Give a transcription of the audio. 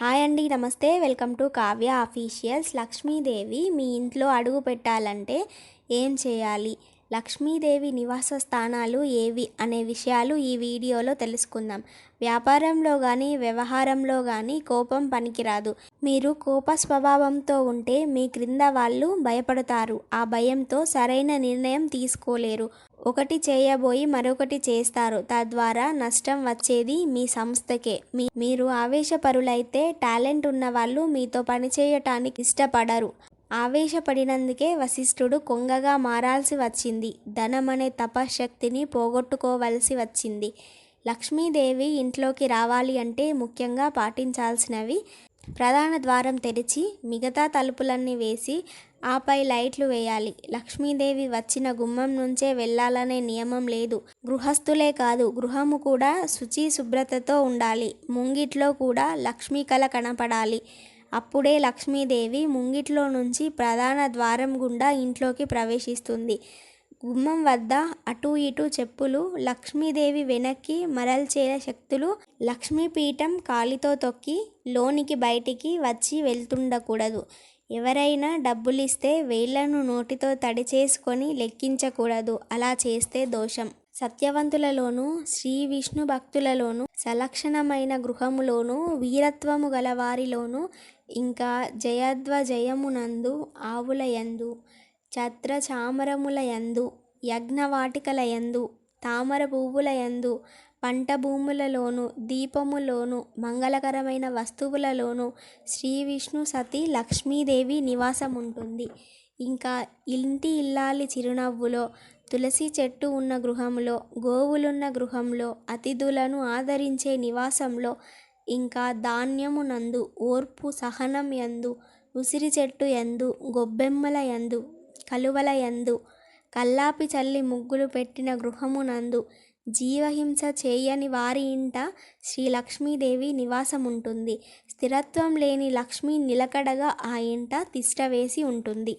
Hi అండి నమస్తే. Welcome to Kavya officials Lakshmidevi మీ ఇంట్లో అడుగు పెట్టాలంటే ఏం చేయాలి? లక్ష్మీదేవి నివాస స్థానాలు ఏవి అనే విషయాలు ఈ వీడియోలో తెలుసుకుందాం. వ్యాపారంలో కానీ వ్యవహారంలో కానీ కోపం పనికిరాదు. మీరు కోప స్వభావంతో ఉంటే మీ క్రింద వాళ్ళు భయపడతారు. ఆ భయంతో సరైన నిర్ణయం తీసుకోలేరు. ఒకటి చేయబోయి మరొకటి చేస్తారు. తద్వారా నష్టం వచ్చేది మీ సంస్థకే. మీ మీరు ఆవేశపరులైతే టాలెంట్ ఉన్న వాళ్ళు మీతో పనిచేయటానికి ఇష్టపడరు. ఆవేశపడినందుకే వశిష్ఠుడు కొంగగా మారాల్సి వచ్చింది. ధనం అనే పోగొట్టుకోవలసి వచ్చింది. లక్ష్మీదేవి ఇంట్లోకి రావాలి అంటే ముఖ్యంగా పాటించాల్సినవి ప్రధాన ద్వారం తెరిచి మిగతా తలుపులన్నీ వేసి ఆపై లైట్లు వేయాలి. లక్ష్మీదేవి వచ్చిన గుమ్మం నుంచే వెళ్ళాలనే నియమం లేదు. గృహస్థులే కాదు గృహము కూడా శుచి శుభ్రతతో ఉండాలి. ముంగిట్లో కూడా లక్ష్మీ కళ కనపడాలి. అప్పుడే లక్ష్మీదేవి ముంగిట్లో నుంచి ప్రధాన ద్వారం గుండా ఇంట్లోకి ప్రవేశిస్తుంది. గుమ్మం వద్ద అటు ఇటు చెప్పులు లక్ష్మీదేవి వెనక్కి మరల్చే శక్తులు లక్ష్మీపీఠం కాలితో తొక్కి లోనికి బయటికి వచ్చి వెళ్తుండకూడదు. ఎవరైనా డబ్బులిస్తే వేళ్ళను నోటితో తడి చేసుకొని లెక్కించకూడదు. అలా చేస్తే దోషం. సత్యవంతులలోనూ శ్రీ విష్ణు భక్తులలోనూ సలక్షణమైన గృహములోనూ వీరత్వము గలవారిలోనూ ఇంకా జయధ్వజయమునందు ఆవులయందు ఛత్ర చామరముల యందు యజ్ఞవాటికల యందు తామర పువ్వులయందు పంట భూములలోను దీపములోను మంగళకరమైన వస్తువులలోను శ్రీ విష్ణు సతీ లక్ష్మీదేవి నివాసం ఉంటుంది ఇంకా ఇంటి ఇల్లాలి చిరునవ్వులో తులసి చెట్టు ఉన్న గృహంలో గోవులున్న గృహంలో అతిథులను ఆదరించే నివాసంలో ఇంకా ధాన్యము నందు ఓర్పు సహనం యందు ఉసిరి చెట్టు యందు గొబ్బెమ్మల యందు కలువల యందు కల్లాపి చల్లి ముగ్గులు పెట్టిన గృహమునందు జీవహింస చేయని వారి ఇంట శ్రీ లక్ష్మీదేవి నివాసం ఉంటుంది స్థిరత్వం లేని లక్ష్మి నిలకడగా ఆ ఇంట తిష్టవేసి ఉంటుంది.